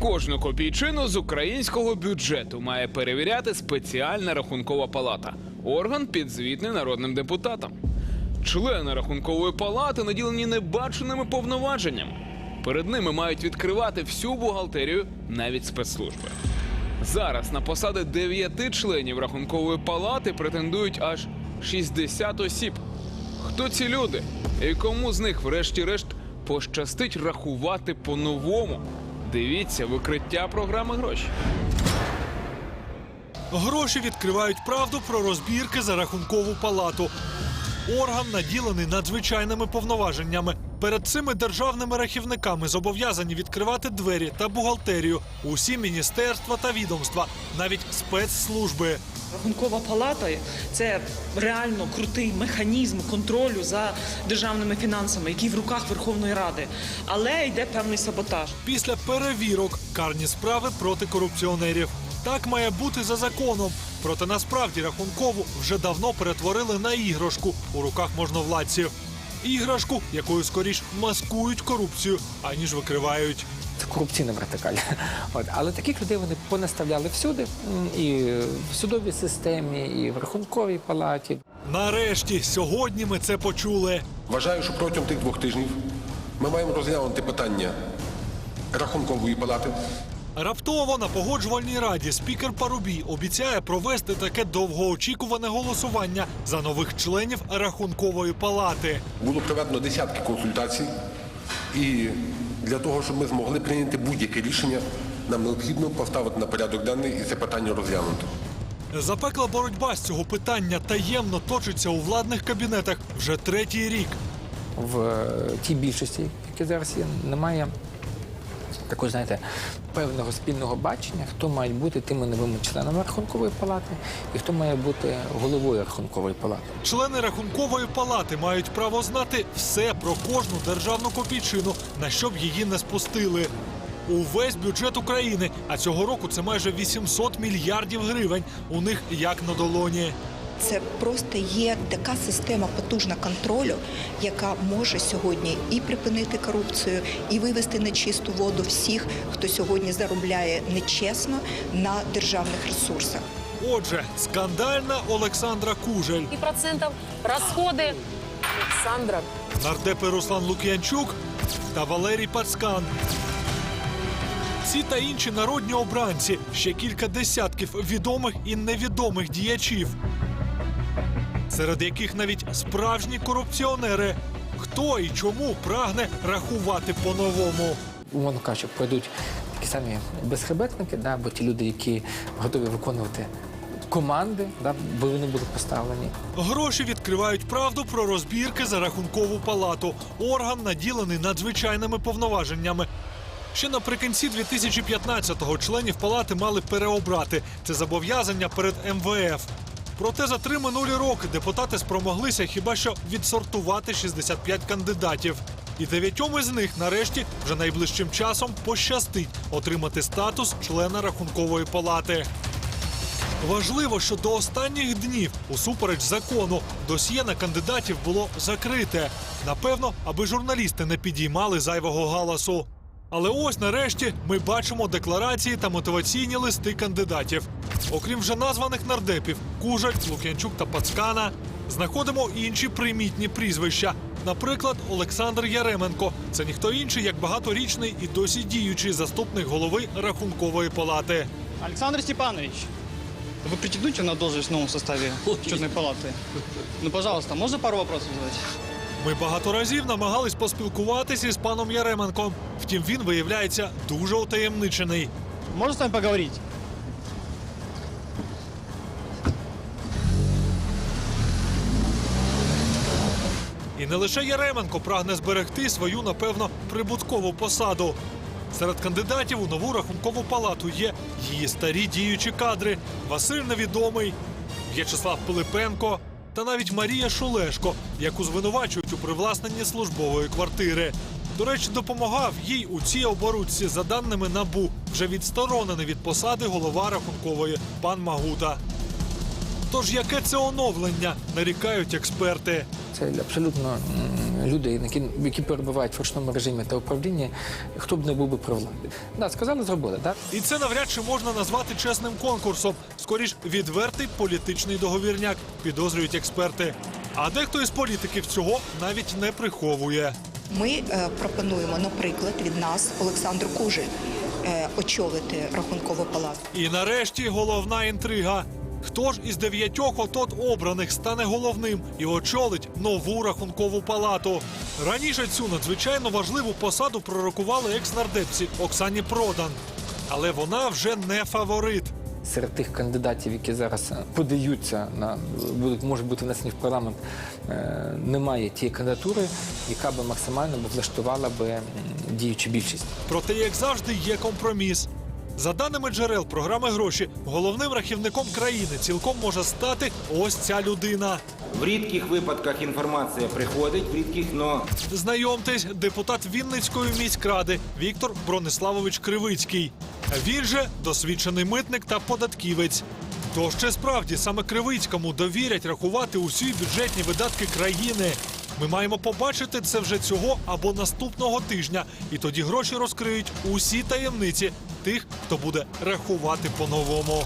Кожну копійчину з українського бюджету має перевіряти спеціальна рахункова палата, орган підзвітний народним депутатам. Члени рахункової палати наділені небаченими повноваженнями. Перед ними мають відкривати всю бухгалтерію, навіть спецслужби. Зараз на посади дев'яти членів рахункової палати претендують аж 60 осіб. Хто ці люди? І кому з них, врешті-решт, пощастить рахувати по-новому? Дивіться викриття програми гроші. Гроші відкривають правду про розбірки за рахункову палату. Орган наділений надзвичайними повноваженнями. Перед цими державними рахівниками зобов'язані відкривати двері та бухгалтерію, усі міністерства та відомства, навіть спецслужби. Рахункова палата це реально крутий механізм контролю за державними фінансами, який в руках Верховної Ради. Але йде певний саботаж. Після перевірок карні справи проти корупціонерів. Так має бути за законом. Проте насправді рахункову вже давно перетворили на іграшку у руках можновладців. Іграшку, якою скоріш маскують корупцію, аніж викривають. Це корупційна вертикаль. От. Але таких людей вони понаставляли всюди, і в судовій системі, і в рахунковій палаті. Нарешті сьогодні ми це почули. Вважаю, що протягом тих двох тижнів ми маємо розглянути питання рахункової палати, Раптово на погоджувальній раді спікер Парубій обіцяє провести таке довгоочікуване голосування за нових членів рахункової палати. було проведено десятки консультацій, і для того, щоб ми змогли прийняти будь-яке рішення, нам необхідно поставити на порядок денний і це питання розглянути. Запекла боротьба з цього питання таємно точиться у владних кабінетах вже третій рік. В е, тій більшості, яка зараз є, немає такого, знаєте, певного спільного бачення, хто мають бути тими новими членами рахункової палати і хто має бути головою рахункової палати. Члени рахункової палати мають право знати все про кожну державну копійчину, на що б її не спустили. Увесь бюджет України, а цього року це майже 800 мільярдів гривень. У них як на долоні. Це просто є така система потужна контролю, яка може сьогодні і припинити корупцію, і вивести на чисту воду всіх, хто сьогодні заробляє нечесно на державних ресурсах. Отже, скандальна Олександра Кужель, и процентов расходы Александра нардепи Руслан Лук'янчук та Валерій Пацкан. Ці та інші народні обранці, ще кілька десятків відомих і невідомих діячів, серед яких навіть справжні корупціонери. Хто і чому прагне рахувати по-новому? Умовно кажучи, пройдуть такі самі безхребетники, да, бо ті люди, які готові виконувати команди, да, бо вони були поставлені. Гроші відкривають правду про розбірки за рахункову палату. Орган наділений надзвичайними повноваженнями. Ще наприкінці 2015-го членів палати мали переобрати. Це зобов'язання перед МВФ. Проте за три минулі роки депутати спромоглися хіба що відсортувати 65 кандидатів. І дев'ятьом із них нарешті вже найближчим часом пощастить отримати статус члена рахункової палати. Важливо, що до останніх днів, усупереч закону, досьє на кандидатів було закрите. Напевно, аби журналісти не підіймали зайвого галасу. Але ось нарешті ми бачимо декларації та мотиваційні листи кандидатів. Окрім вже названих нардепів Кужаль, Лук'янчук та Пацкана, знаходимо інші примітні прізвища. Наприклад, Олександр Яременко. Це ніхто інший, як багаторічний і досі діючий заступник голови рахункової палати. Александр Степанович, вы претендуете на должность в новом составе счетной палаты? Ну, пожалуйста, можно пару вопросов задать? Ми багато разів намагались поспілкуватися із паном Яременком. Втім, він виявляється дуже утаємничений. Можно с вами поговорить? І не лише Яременко прагне зберегти свою, напевно, прибуткову посаду. Серед кандидатів у нову рахункову палату є її старі діючі кадри Василь Невідомий, В'ячеслав Пилипенко та навіть Марія Шулешко, яку звинувачують у привласненні службової квартири. До речі, допомагав їй у цій оборудці, за даними набу, вже відсторонений від посади голова рахункової пан Магута. Тож яке це оновлення, нарікають експерти. Це абсолютно люди, які, які перебувають в ручному режимі та управлінні, хто б не був би при владі. Да, сказали, зробили, так? І це навряд чи можна назвати чесним конкурсом. Скоріш відвертий політичний договірняк, підозрюють експерти. А дехто із політиків цього навіть не приховує. Ми е, пропонуємо, наприклад, від нас Олександру Кужель е, очолити рахункову палату. І нарешті головна інтрига. Хто ж із дев'ятьох отот обраних стане головним і очолить нову рахункову палату? Раніше цю надзвичайно важливу посаду пророкували екс-нардепці Оксані Продан. Але вона вже не фаворит. Серед тих кандидатів, які зараз е, подаються на будуть можуть бути внесені в парламент, е, немає тієї кандидатури, яка би максимально влаштувала би діючу більшість. Проте, як завжди, є компроміс. За даними джерел програми гроші, головним рахівником країни цілком може стати ось ця людина. В рідких випадках інформація приходить, в рідких, но Знайомтесь, депутат Вінницької міськради Віктор Брониславович Кривицький. Він же досвідчений митник та податківець. То ще справді саме Кривицькому довірять рахувати усі бюджетні видатки країни. Ми маємо побачити це вже цього або наступного тижня, і тоді гроші розкриють усі таємниці тих, хто буде рахувати по-новому.